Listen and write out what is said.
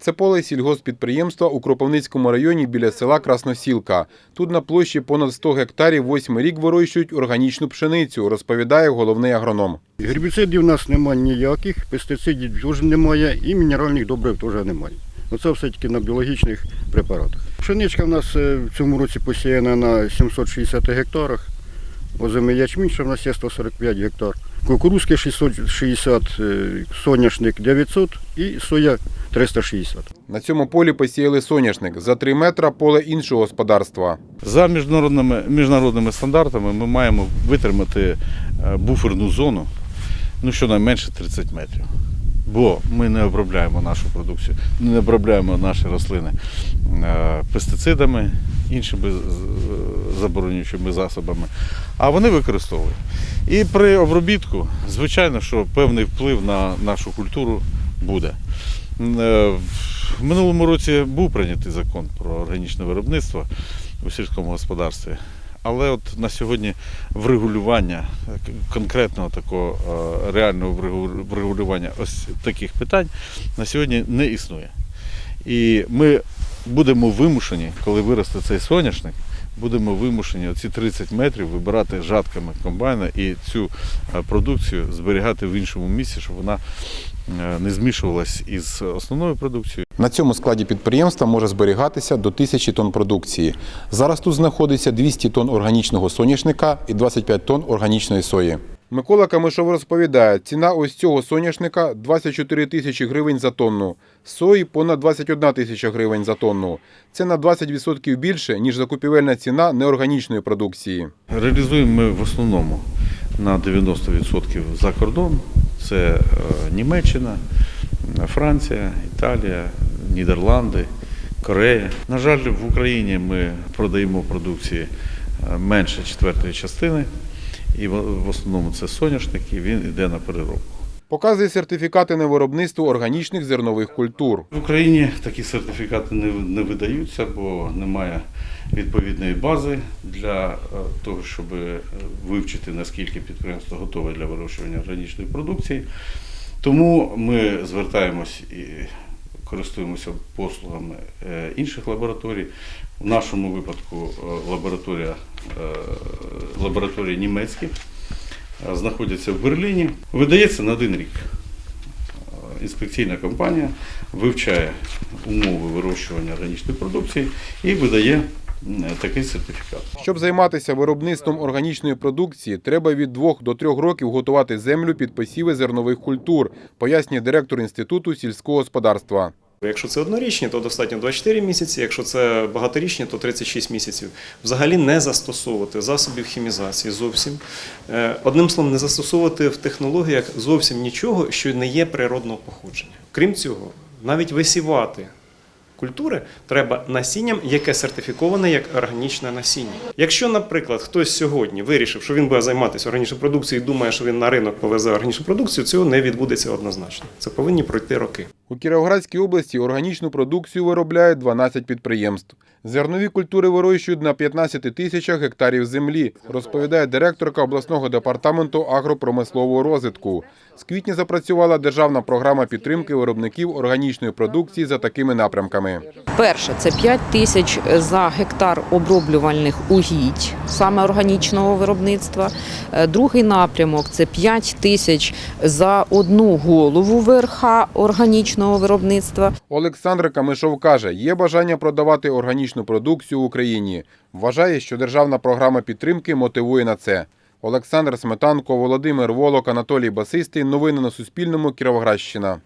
Це поле сільгоспідприємства у Кропивницькому районі біля села Красносілка. Тут на площі понад 100 гектарів восьмий рік вирощують органічну пшеницю, розповідає головний агроном. Гербіцидів у нас немає ніяких, пестицидів теж немає і мінеральних добрив теж немає. Оце все тільки на біологічних препаратах. Пшеничка в нас е, в цьому році посіяна на 760 гектарах. Озимий ячмінь, що в нас є 145 гектар. Кукурузки 660, е, соняшник 900 і соя 360. На цьому полі посіяли соняшник. За 3 метра поле іншого господарства. За міжнародними, міжнародними стандартами ми маємо витримати е, буферну зону ну, щонайменше 30 метрів. Бо ми не обробляємо нашу продукцію, не обробляємо наші рослини е, пестицидами, іншими заборонюючими засобами, а вони використовують. І при обробітку, звичайно, що певний вплив на нашу культуру буде. Е, В минулому році був прийнятий закон про органічне виробництво у сільському господарстві. Але от на сьогодні врегулювання конкретного такого е, реального врегу- врегулювання ось таких питань на сьогодні не існує. І ми будемо вимушені, коли виросте цей соняшник, будемо вимушені оці 30 метрів вибирати жатками комбайна і цю е, продукцію зберігати в іншому місці, щоб вона е, не змішувалась із основною продукцією. На цьому складі підприємства може зберігатися до тисячі тонн продукції. Зараз тут знаходиться 200 тонн органічного соняшника і 25 тонн органічної сої. Микола Камишов розповідає, ціна ось цього соняшника 24 тисячі гривень за тонну, сої понад 21 тисяча гривень за тонну. Це на 20% більше, ніж закупівельна ціна неорганічної продукції. Реалізуємо ми в основному на 90% за кордон. Це е, Німеччина, Франція, Італія, Нідерланди, Корея. На жаль, в Україні ми продаємо продукції е, менше четвертої частини, і в основному це соняшник, і він йде на переробку. Показує сертифікати на виробництво органічних зернових культур. В Україні такі сертифікати не, не видаються, бо немає відповідної бази для е, того, щоб е, вивчити, наскільки підприємство готове для вирощування органічної продукції. Тому ми звертаємось і користуємося послугами е, інших лабораторій. В нашому випадку лабораторія, лабораторія, е, лабораторії німецькі е, знаходяться в Берліні. Видається на один рік. Е, Інспекційна компанія вивчає умови вирощування органічної продукції і видає такий сертифікат. Щоб займатися виробництвом органічної продукції, треба від 2 до 3 років готувати землю під посіви зернових культур, пояснює директор Інституту сільського господарства. Якщо це однорічні, то достатньо 24 місяці. Якщо це багаторічні, то 36 місяців. Взагалі не застосовувати засобів хімізації зовсім. Е, Одним словом, не застосовувати в технологіях зовсім нічого, що не є природного походження. Крім цього, навіть висівати культури треба насінням, яке сертифіковане як органічне насіння. Якщо, наприклад, хтось сьогодні вирішив, що він буде займатися органічною продукцією і думає, що він на ринок повезе органічну продукцію, цього не відбудеться однозначно. Це повинні пройти роки. У Кіровоградській області органічну продукцію виробляють 12 підприємств. Зернові культури вирощують на 15 тисячах гектарів землі, розповідає директорка обласного департаменту агропромислового розвитку. З квітня запрацювала державна програма підтримки виробників органічної продукції за такими напрямками. Перше це 5 тисяч за гектар оброблювальних угідь, саме органічного виробництва. Е, Другий напрямок це 5 тисяч за одну голову ВРХ органічного виробництва. Олександр Камишов каже, є бажання продавати органічну продукцію в Україні. Вважає, що державна програма підтримки мотивує на це. Олександр Сметанко, Володимир Волок, Анатолій Басистий. Новини на Суспільному. Кіровоградщина.